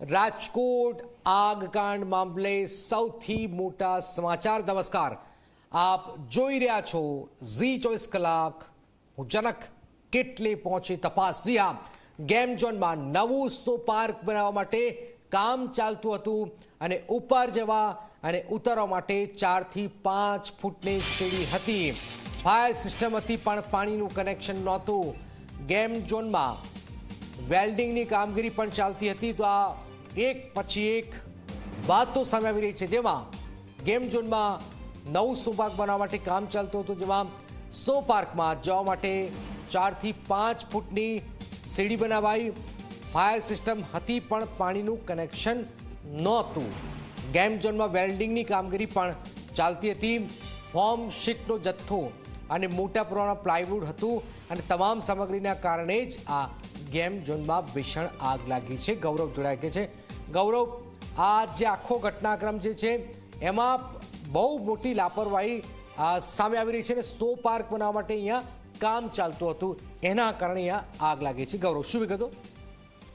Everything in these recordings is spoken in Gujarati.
રાજકોટ આગકાંડ મામલે સૌથી મોટા સમાચાર નમસ્કાર. આપ જોઈ રહ્યા છો ઝી ચોવીસ કલાક. હું જનક કેટલે પહોંચી તપાસ? જી હા, ગેમ ઝોનમાં નવું સો પાર્ક બનાવવા માટે કામ ચાલતું હતું અને ઉપર જવા અને ઉતરવા માટે ચારથી પાંચ ફૂટની સીડી હતી. ફાયર સિસ્ટમ હતી પણ પાણીનું કનેક્શન નહોતું. ગેમ ઝોનમાં વેલ્ડિંગની કામગીરી પણ ચાલતી હતી. તો આ એક પછી એક વાતો સામે આવી રહી છે. જેમાં ગેમ ઝોનમાં નવું સુભાગ બનાવવા માટે કામ ચાલતું હતું. જેમાં સો પાર્કમાં જવા માટે ચારથી પાંચ ફૂટની સીડી બનાવાઈ. ફાયર સિસ્ટમ હતી પણ પાણીનું કનેક્શન નહોતું. ગેમ ઝોનમાં વેલ્ડિંગની કામગીરી પણ ચાલતી હતી. ફોર્મ શીટનો જથ્થો અને મોટા પ્રમાણમાં પ્લાયવુડ હતું અને તમામ સામગ્રીના કારણે જ આ ગેમ ઝોનમાં ભીષણ આગ લાગી છે, ગૌરવ જોડાય કે છે. ગૌરવ, આ જે આખો ઘટનાક્રમ જે છે, એમાં બહુ મોટી લાપરવાહી સામે આવી રહી છે અને સો પાર્ક બનાવવા માટે અહીંયા કામ ચાલતું હતું. એના કારણે અહીંયા આગ લાગી છે. ગૌરવ, શું વિગતો?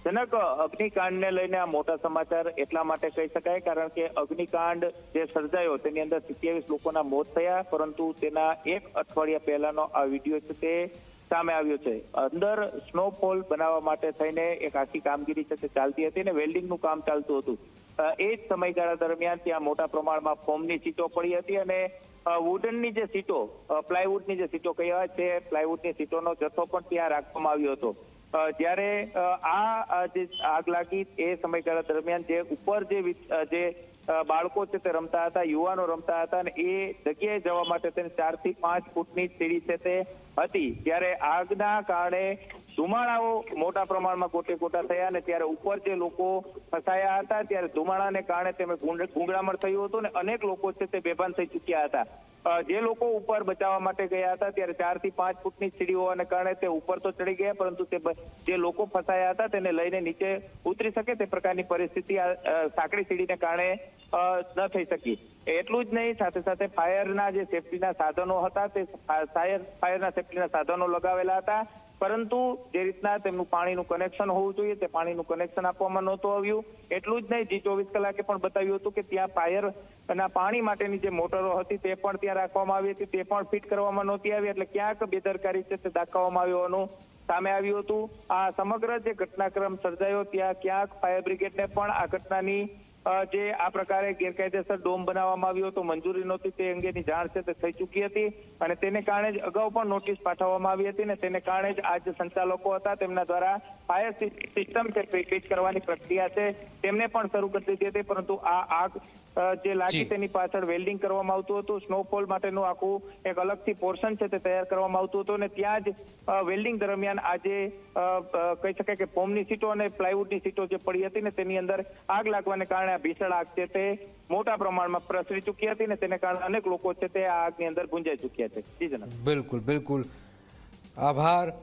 જનક, અગ્નિકાંડને લઈને આ મોટા સમાચાર એટલા માટે કહી શકાય, કારણ કે અગ્નિકાંડ જે સર્જાયો, તેની અંદર સિત્યાવીસ લોકોના મોત થયા, પરંતુ તેના એક અઠવાડિયા પહેલાનો આ વીડિયો છે તે સામે આવ્યો છે. અંદર સ્નોફોલ બનાવવા માટે થઈને એક આખી કામગીરી છે તે ચાલતી હતી અને વેલ્ડિંગનું કામ ચાલતું હતું. એ જ સમયગાળા દરમિયાન ત્યાં મોટા પ્રમાણમાં ફોમની સીટો પડી હતી અને વુડનની જે સીટો પ્લાયવુડની જે સીટો કહેવાય છે પ્લાયવુડની સીટોનો જથ્થો પણ ત્યાં રાખવામાં આવ્યો હતો. જ્યારે આ જે આગ લાગી એ સમયગાળા દરમિયાન જે ઉપર જે જે બાળકો છે તે રમતા હતા, યુવાનો રમતા હતા અને એ જગ્યાએ જવા માટે તેને ચારથી પાંચ ફૂટની સીડી છે તે હતી. ત્યારે આગના કારણે ધુમાડાઓ મોટા પ્રમાણમાં ગોટે કોટા થયા અને ત્યારે ઉપર જે લોકો ફસાયા હતા, ત્યારે ધુમાડાને કારણે તેમને ગુંગ- ગુંગળામણ થયું હતું અને અનેક લોકો છે તે બેભાન થઈ ચૂક્યા હતા. જે લોકો ઉપર બચાવવા માટે ગયા હતા, ત્યારે ચારથી પાંચ ફૂટની સીડી હોવાને કારણે તે ઉપર તો ચડી ગયા, પરંતુ તે જે લોકો ફસાયા હતા તેને લઈને નીચે ઉતરી શકે તે પ્રકારની પરિસ્થિતિ સાંકડી સીડીને કારણે ન થઈ શકી. એટલું જ નહીં, સાથે સાથે ફાયરના જે સેફટીના સાધનો હતા તે ફાયર, ફાયરના સેફટીના સાધનો લગાવેલા હતા. પરંતુ જે રીતના તેમનું પાણીનું કનેક્શન હોવું જોઈએ, તે પાણીનું કનેક્શન આપવામાં નહોતું આવ્યું. એટલું જ નહીં, જી ચોવીસ કલાકે પણ બતાવ્યું હતું કે ત્યાં ફાયર ના પાણી માટેની જે મોટરો હતી તે પણ ત્યાં રાખવામાં આવી હતી, તે પણ ફિટ કરવામાં નહોતી આવી, એટલે ક્યાંક બેદરકારી છે તે દાખવવામાં આવ્યું સામે આવ્યું હતું. આ સમગ્ર જે ઘટનાક્રમ સર્જાયો, ત્યાં ક્યાંક ફાયર બ્રિગેડને પણ આ ઘટનાની જે આ પ્રકારે ગેરકાયદેસર ડોમ બનાવવામાં આવ્યો હતો મંજૂરી નહોતી તે અંગેની જાણ છે તે થઈ ચૂકી હતી અને તેને કારણે જ અગાઉ પણ નોટિસ પાઠવવામાં આવી હતી ને તેને કારણે જ આ જે સંચાલકો હતા તેમના દ્વારા ફાયર સિસ્ટમ છે પેકેજ ફિટ કરવાની પ્રક્રિયા છે. તેમને પણ શરૂ કરી દીધી હતી પરંતુ આ આગ જે લાગી તેની પાછળ વેલ્ડિંગ કરવામાં આવતું હતું સ્નોફોલ માટેનું આખું એક અલગથી પોર્શન છે તે તૈયાર કરવામાં આવતું હતું અને ત્યાં જ વેલ્ડિંગ દરમિયાન આજે કહી શકાય કે ફોમની સીટો અને પ્લાયવુડની સીટો જે પડી હતી ને તેની અંદર આગ લાગવાને કારણે આ ભીષણ આગ છે તે મોટા પ્રમાણમાં પ્રસરી ચૂકી હતી ને તેને કારણે અનેક લોકો છે તે આ આગની અંદર ગુંજાઈ ચૂક્યા છે. બિલકુલ બિલકુલ. આભાર.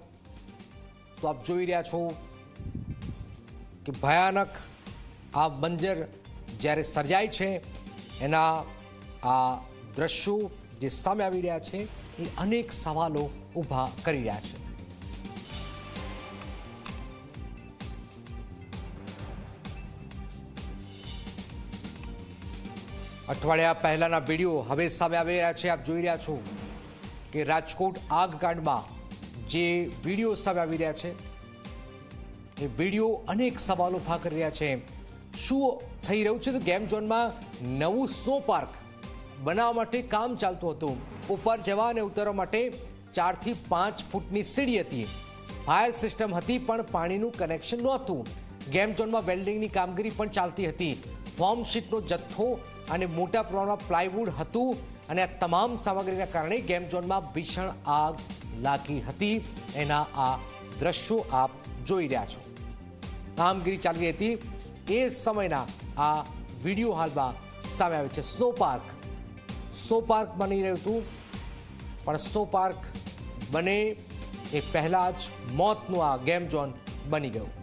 તો આપ જોઈ રહ્યા છો કે ભયાનક આ બંજર જ્યારે સર્જાય છે, એના આ દ્રશ્યો જે સામે આવી રહ્યા છે, એ અનેક સવાલો ઊભા કરી રહ્યા છે. અઠવાડિયા પહેલાના વીડિયો હવે સામે આવી રહ્યા છે. આપ જોઈ રહ્યા છો કે રાજકોટ આગકાંડમાં જે વીડિયો સામે આવી રહ્યા છે, એ વીડિયો અનેક સવાલો ઊભા કરી રહ્યા છે. શું થઈ રહ્યું છે? તો ગેમ ઝોનમાં નવું સ્નો પાર્ક બનાવવા માટે કામ ચાલતું હતું. ઉપર જવા અને ઉતરવા માટે ચારથી પાંચ ફૂટની સીડી હતી. ફાયર સિસ્ટમ હતી, પણ પાણીનું કનેક્શન નહોતું. ગેમ ઝોનમાં વેલ્ડિંગની કામગીરી પણ ચાલતી હતી. ફોર્મ શીટનો જથ્થો અને મોટા પ્રમાણમાં પ્લાયવુડ હતું અને આ તમામ સામગ્રીના કારણે ગેમ ઝોનમાં ભીષણ આગ લાગી હતી. એના આ દ્રશ્યો આપ જોઈ રહ્યા છો. કામગીરી ચાલી હતી. એ સમયના આ વીડિયો હાલમાં સામે આવે છે. સ્નો પાર્ક સ્નો પાર્ક બની રહ્યું હતું. પણ સ્નો પાર્ક બને એ પહેલાં જ મોતનું આ ગેમ ઝોન બની ગયું.